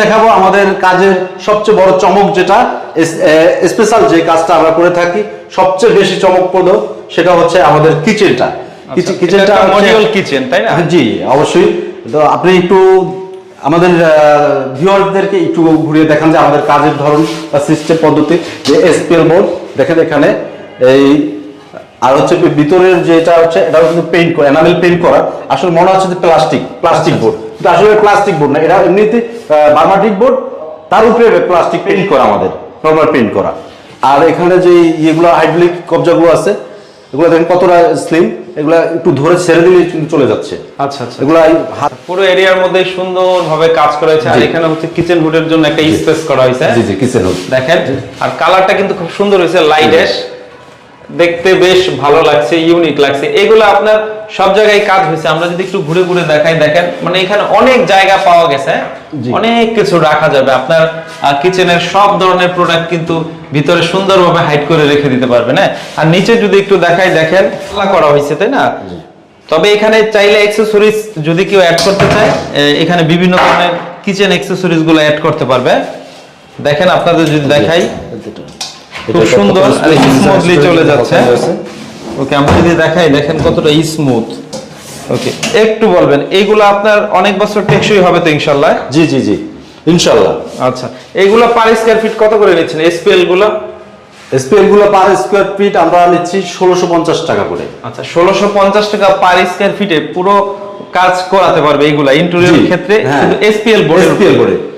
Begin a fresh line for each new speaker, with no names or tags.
দেখাবো আমাদের কাজের সবচেয়ে বড় চমক যেটা স্পেশাল যে কাজটা আমরা করে থাকি সবচেয়ে বেশি চমকপ্রদ সেটা হচ্ছে আমাদের কিচেনটা। কিচেনটা
মডিউল কিচেন তাই না?
জি অবশ্যই। তো আপনি একটু আমাদের ভিউয়ারদেরকে একটু ঘুরিয়ে দেখান যে আমাদের কাজের ধরন বা সিস্টেম পদ্ধতি যে এসপিএল বোর্ড দেখেন এখানে এই আর হচ্ছে ভিতরের যেটা হচ্ছে এটা কিন্তু পেইন্ট করা এনামেল পেইন্ট করা। আসলে মনে হচ্ছে যে প্লাস্টিক প্লাস্টিক বোর্ড কিন্তু আসলে প্লাস্টিক বোর্ড না এটা এমনিতে বার্মাটিক বোর্ড তার উপরে প্লাস্টিক পেইন্ট করা আমাদের নর্মাল পেইন্ট করা। আর এখানে যে ইয়েগুলো হাইড্রোলিক কবজাগুলো আছে এগুলো দেখেন কতটা স্লিম এগুলো একটু ধরে ছেড়ে দিলে চলে যাচ্ছে।
আচ্ছা আচ্ছা।
এগুলো
পুরো এরিয়ার মধ্যে সুন্দরভাবে কাজ করা হয়েছে। আর এখানে হচ্ছে কিচেন হুডের জন্য একটা স্পেস করা হয়েছে।
জি জি কিচেন হোক
দেখেন আর কালারটা কিন্তু খুব সুন্দর হয়েছে লাইট দেখতে বেশ ভালো লাগছে ইউনিক লাগছে। এগুলো আপনার সব জায়গায় কাজ হয়েছে। আমরা যদি একটু ঘুরে ঘুরে দেখাই দেখেন মানে এখানে অনেক জায়গা পাওয়া গেছে। অনেক কিছু রাখা যাবে। আপনার কিচেনের সব ধরনের প্রোডাক্ট কিন্তু ভিতরে সুন্দরভাবে হাইড করে রেখে দিতে পারবেন হ্যাঁ? আর নিচে যদি একটু দেখাই দেখেন করা হয়েছে তাই না? তবে এখানে চাইলে অ্যাক্সেসরিজ যদি কেউ অ্যাড করতে চায় এখানে বিভিন্ন ধরনের কিচেন অ্যাক্সেসরিজগুলো অ্যাড করতে পারবে। দেখেন আপনাদের যদি দেখাই। খুব সুন্দর আর স্মুথলি চলে যাচ্ছে। ওকে আমরা যদি দেখাই দেখেন কতটা স্মুথ ওকে একটু বলবেন এইগুলো আপনার অনেক বছর টেকসই হবে তো ইনশাল্লাহ?
জি জি জি ইনশাল্লাহ।
আচ্ছা এইগুলো পার স্কয়ার ফিট কত করে নিচ্ছেন
এসপিএলগুলো? স্পেলগুলো পার স্কোয়ার ফিট আমরা নিচ্ছি ষোলোশো পঞ্চাশ টাকা করে।
আচ্ছা ষোলোশো পঞ্চাশ টাকা পার স্কয়ার ফিটে পুরো কাজ করাতে পারবে এইগুলা ইন্টেরিয়র ক্ষেত্রে। এসপিএল বোর্ড
SPL board এ।